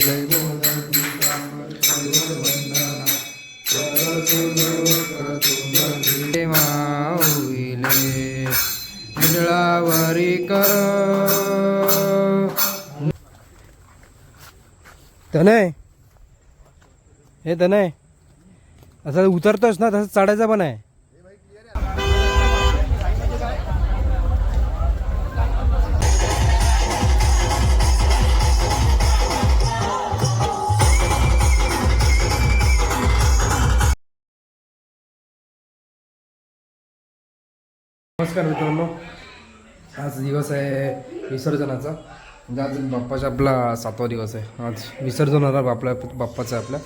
जय बोल माऊले मंडळावरी कर तनय हे तनय असं उतरतोस ना तसं चढायचं पण आहे. नमस्कार मित्रांनो. आज दिवस आहे विसर्जनाचा. म्हणजे आज बाप्पाचा आपला सातवा दिवस आहे. आज विसर्जन होणार बापला बाप्पाचं आहे आपल्या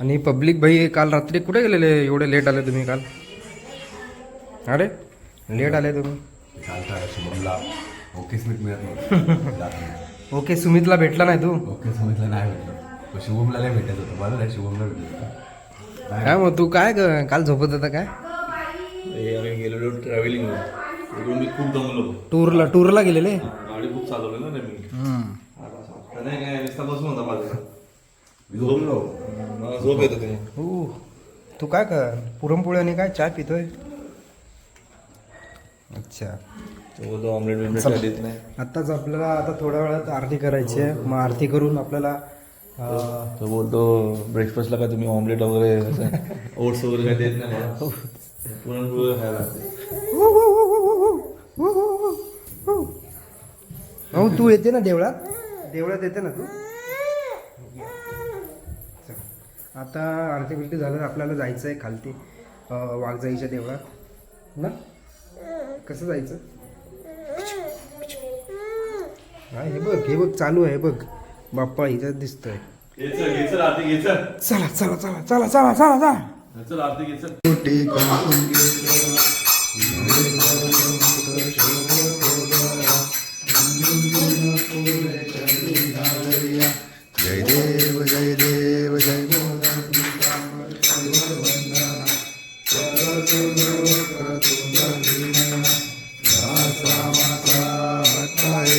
आणि पब्लिक भाई काल रात्री कुठे गेलेले? एवढे लेट आले तुम्ही काल. अरे लेट आले तुम्ही. ओके सुमितला भेटला नाही तू? ओके स्मितला नाही भेटलं. शुभमला नाही भेटत होतं. बरोबर आहे शुभमला भेटत होतं काय मग तू काय काल झोपत होता काय? आम्ही गेलेलो ट्रॅव्हलिंग मी खूप दमलो. टूरला टूरला गेलेले? गाडी खूप चालवली ना मी आता नाही काय नुसता बसून होता माझा मी झोपलो. मला झोप येत होती. हो. तू काय कर? पुरणपोळी आणि काय चहा पितोय? अच्छा. आत्ताच आपल्याला आता थोड्या वेळात आरती करायची आहे. मग आरती करून आपल्याला तो बोलतो ब्रेकफास्टला काय तुम्ही ऑमलेट वगैरे ओट्स वगैरे काय देत नाही मला पुरणपोळी खायला लागते. हो तू येते ना देवळात? देवळात येते ना तू? चल. आता आरती बिरती झालं आपल्याला जायचं आहे खालती वाघजाईच्या देवळात. ना? कसं जायचं? हा हे बघ हे बघ चालू आहे बघ. बाप्पा इथं दिसतोय. चला. चला चला चला चला चला चला. चल आरती घ्यायचं जय देव जय देव जय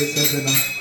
सदना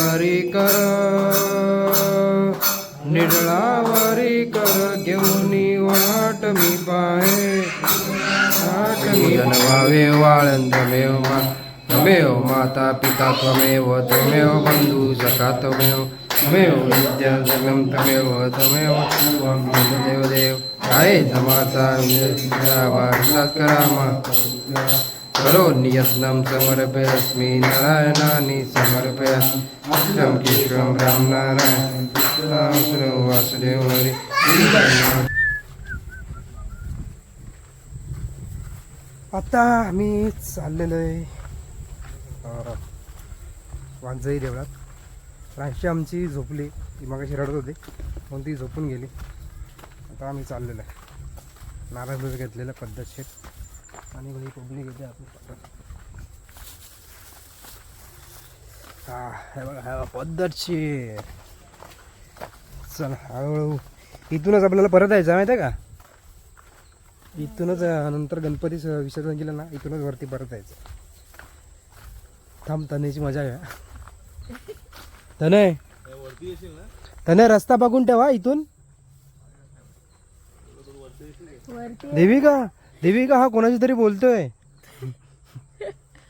નિર્ળાવરી કર. નિર્ળાવરી કર ઘઉંની વાટમી પાએ વાટમી જનવાવે વાળંદ મેવમાં તમેવ માતા પિતા ત્વમેવ તમેવ બંધુ સખા તમેવ તમેવ નિત્ય જગમ તમેવ તમેવ દેવ દેવ. ગાય ધમાતા વાર્તા કરામાં काय माता नारायणानि समर्पय कृष्णं केशवं रामनारायण कृष्णं वासुदेव हरि। आता आम्ही चाललेलो आहे वांजई देवळात. राशी आमची झोपली ती मागाशी रडत होती म्हणून ती झोपून गेली. आता आम्ही चाललेलो आहे. नारळ घेतलेलं पद्धतशीर. आणि घरी पब्लिक येते आपण हा हे बघा हे बघा, पद्धतशीर. चला हळूहळू. इथूनच आपल्याला परत यायचं माहिती आहे का? इथूनच नंतर गणपती स- विसर्जन केलं ना इथूनच वरती परत यायचं थांब तनेची मजा घ्या. तनय वरती येशील ना तनय रस्ता बघून ठेवा इथून. देविका देविका हा कोणाशी तरी बोलतोय?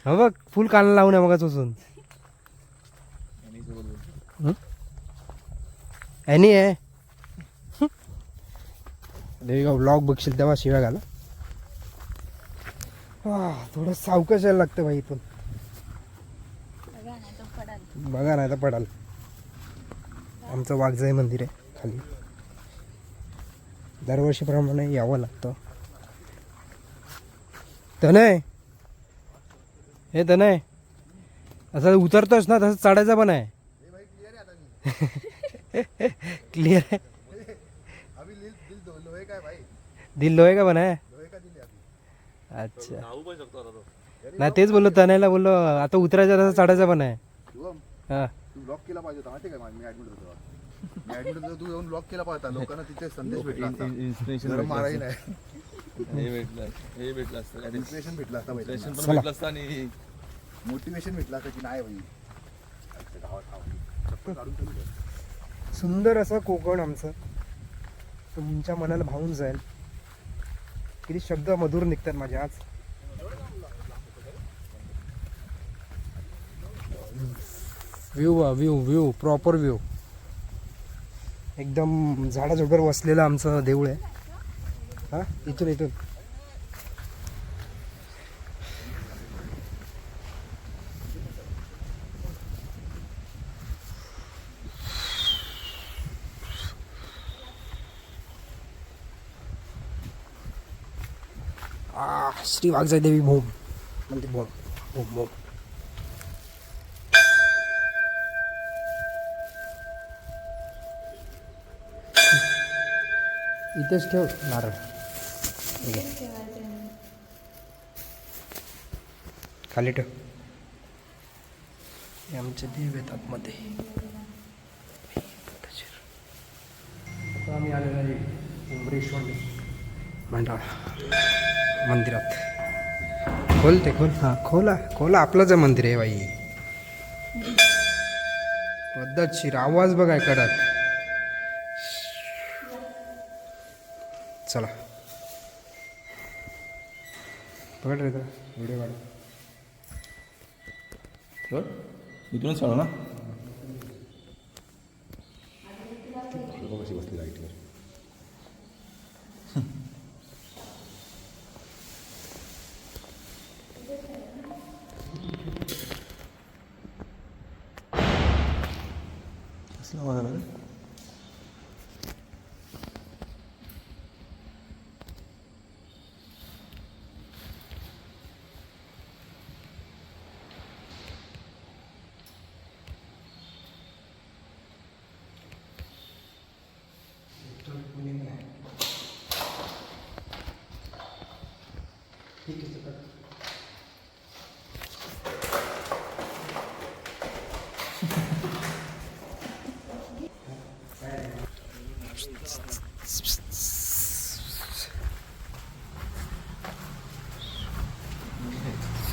हा बघ फुल कानाला लावून आहे मगाच हं? ॲनी आहे? देविका ब्लॉग बघशील तेव्हा शिव्या घाला हा? थोडं सावकाश यायला लागतं भाई इथून बघा नाही तर पडाल. आमचं वाघजाई मंदिर आहे खाली. दरवर्षीप्रमाणे यावं लागतं. तनय हे तर नाही असं उतरतोस ना तसं चढायचं पण आहे. क्लिअर आहे? दिल लोहे का पण आहे? अच्छा. नाही तेच बोललो तनायला बोललो. आता उतरायचं तसं चढायचं पण आहे. हा. ब्लॉक केला पाहिजे होता माहिती काय मी ऍडमिट होतो ऍडमिट होतो तू येऊन ब्लॉक केला पाहिजे. लोकांना तिथे संदेश भेटला असता. इन्स्पिरेशन माराही नाही. हे भेटलं हे भेटलं असतं. काय इन्स्पिरेशन भेटला असता इन्स्पिरेशन पण भेटलं असतं आणि मोटिवेशन भेटलं असतं की नाही भाई गावात. चप्पल काढून. सुंदर असं कोकण आमचं. तुमच्या मनाला भावून जाईल. किती शब्द मधुर निघतात माझे आज. View view view proper view एकदम झाडाझुडवर वसलेलं आमचं देऊळ आहे. हा? इथून इथून. श्री वाघजाई देवी भोम. म्हणते भोम भूम भोम. इथेच ठेव नारळ. खाली ठेव. हे आमचे देव आहेत आतमध्ये. आता आम्ही आलेलो आहे उमरेश्वर मंडळ मंदिरात. खोल ते खोल. हां खोला खोला. आपलंच आहे मंदिर आहे बाई. पद्धतशीर आवाज बघाय कडक चला. पकड रे व्हिडिओ काढ इथूनच चालू ना बघ कशी बसली लाईटवर कसला आवाज आला रे?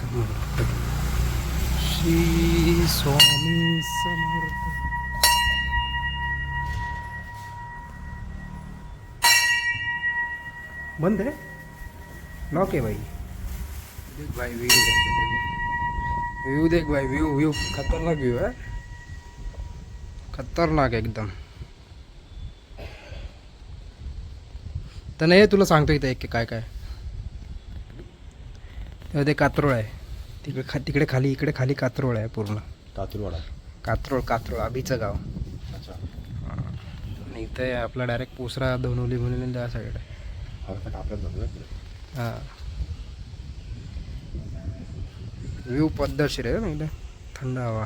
श्री स्वामी समर्थ बंद है? लॉक है भाई। देख भाई व्यू व्यू देख भाई व्यू व्यू खतरनाक व्यू है। खतरनाक एकदम। तर नाही तुला सांगतो इथे एक काय काय? ते कात्रोळ आहे. तिकडे खा तिकडे खाली इकडे खाली कात्रोळ आहे पूर्ण. कातुरवाडा कात्रोळ कात्रोळ अभिचं गाव. अच्छा. आणि इथे आपला डायरेक्ट पोसरा दोनवली म्हणून त्या साईड आहे. हा आता आपल्यात जातो ना पुढे. हां. व्ह्यू पद्धतशीर आहे ना एकदम थंड हवा.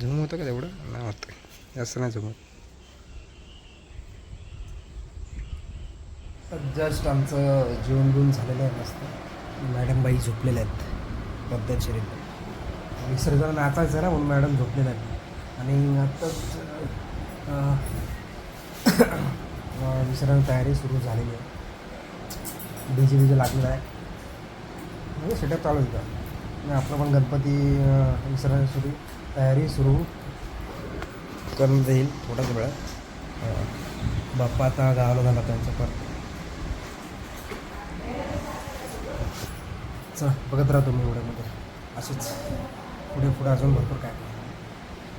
झूम होतं का तेवढं? नाही होतं जास्त नाही झूम जस्ट आमचं जेवण बिवून झालेलं आहे मस्त. मॅडम बाई झोपलेल्या आहेत. पद्धतशीर एकदम विसर्जन नाचायचं ना म्हणून मॅडम झोपलेल्या आहेत. आणि आत्ताच विसर्जन तयारी सुरू झालेली आहे. डी जे बीजे लागलेला आहे. म्हणजे सेटअप चालू होता आणि आपलं पण गणपती विसर्जन सुरू तयारी सुरू करून जाईल थोड्याच वेळात बाप्पा आता गावाला झाला त्यांचा परत. चला बघत राहतो मी एवढ्यामध्ये. असेच पुढे पुढे अजून भरपूर काय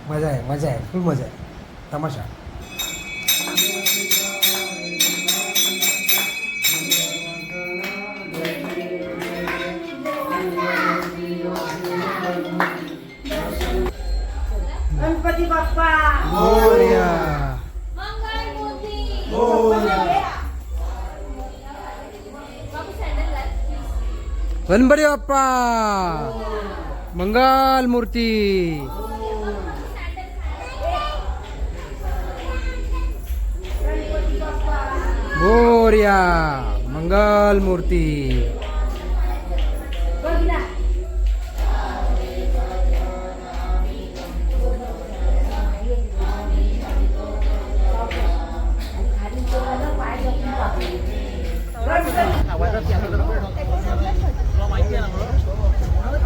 मजा आहे मजा आहे फुल मजा आहे. तमाशा. गणपती बाप्पा. मोरया. मंगळ गणपती बाप्पा! मंगल मूर्ती! गोर्या! मंगल मूर्ती! আমরা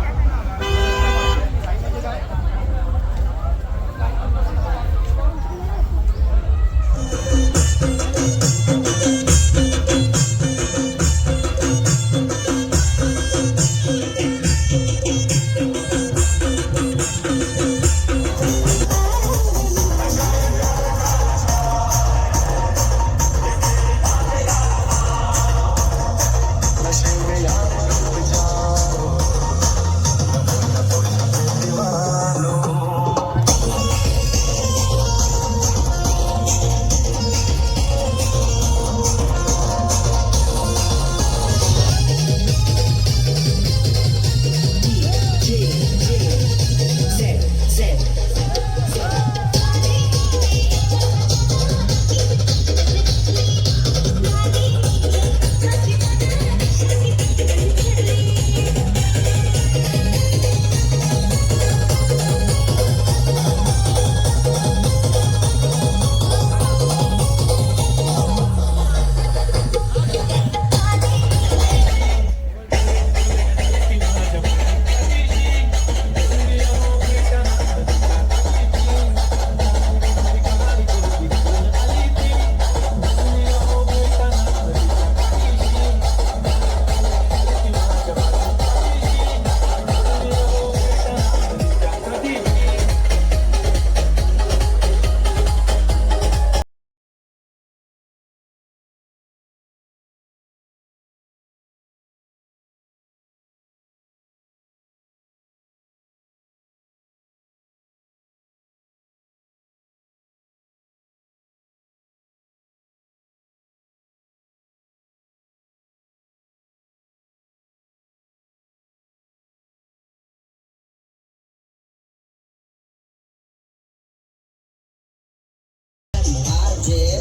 बघ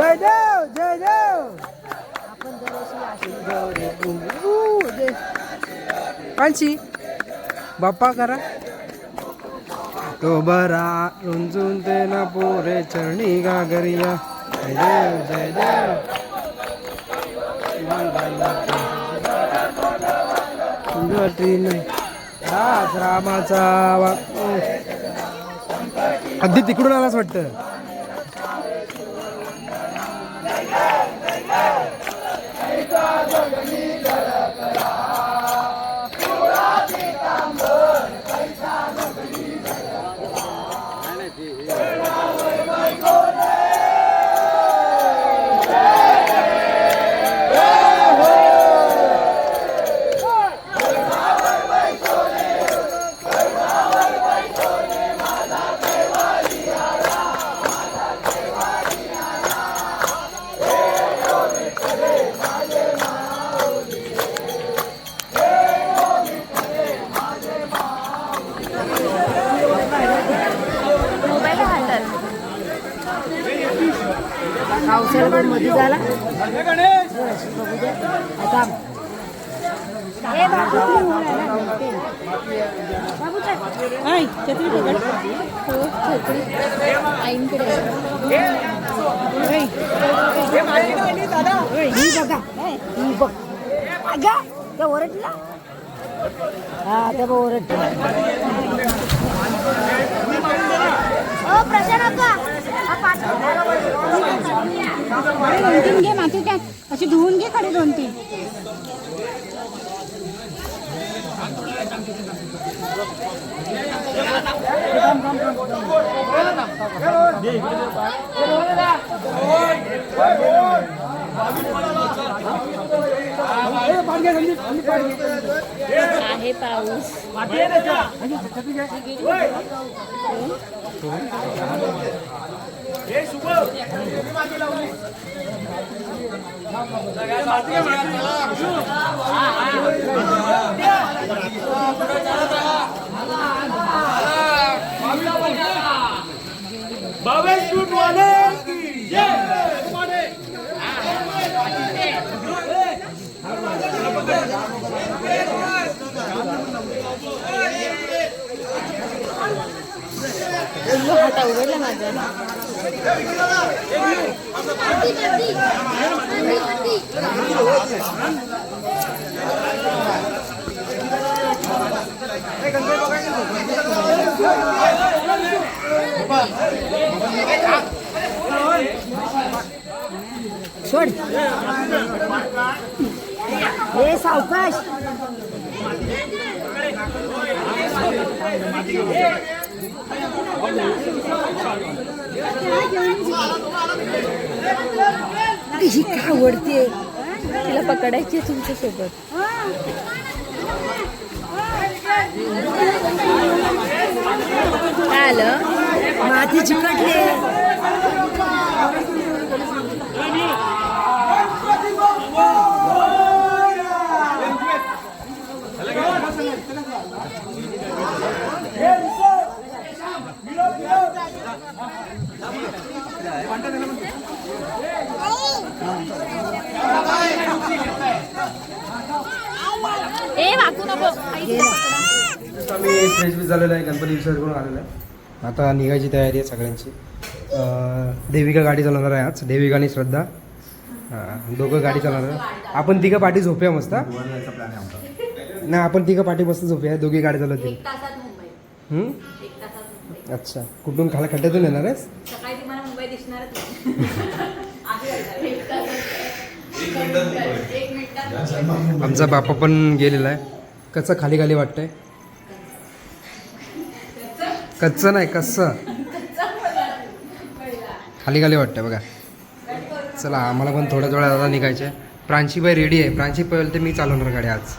जय देव जय देव कांची बाप्पा करा. तो बरा रुंजून ते ना पोरे चरणी गागरिया. जय देव जय देव नाही रामाचा अगदी तिकडून आलाच वाटतं. पावसाळा मध्ये झाला आता ए बाबू बाबू हाय छत्री पकड हो छत्री आईंकडे ही बघा ही बघ अगं त्या ओरडला हा त्या ओरडला दोन तीन घे माती त्यात. अशी धुवून घे खडे दोन तीन. आहे पाऊस. હા હા. हात उघडला माझा सोड. हे सावकाश. ही का आवडते? तिला पकडायची तुमच्यासोबत काय आलं? माती चिकटले विसर्जन करून आलेलो आहे. आता निघायची तयारी आहे सगळ्यांची. देविका गाडी चालवणार आहे आज. देविका आणि श्रद्धा. हां दोघं गाडी चालवणार आहे. आपण तिघं पाठी झोपूया मस्त. हा? नाही आपण तिघं पाठी मस्त झोपूया. दोघी गाडी चालवतील. एक तासात मुंबई. हम्म? एक तासात मुंबई. अच्छा. कुठून खाला खड्ड्यातून येणार आहेस? आमचा बापा पण गेलेला आहे. कच्चं खाली खाली वाटतंय? कच्चं नाही कच्चं. खाली खाली वाटतं बघा. चला आम्हाला पण थोड्या थोड्या आता निघायचं आहे प्रांशीबाई रेडी आहे. प्रांची पहिले तर मी चालवणार गाडी आज.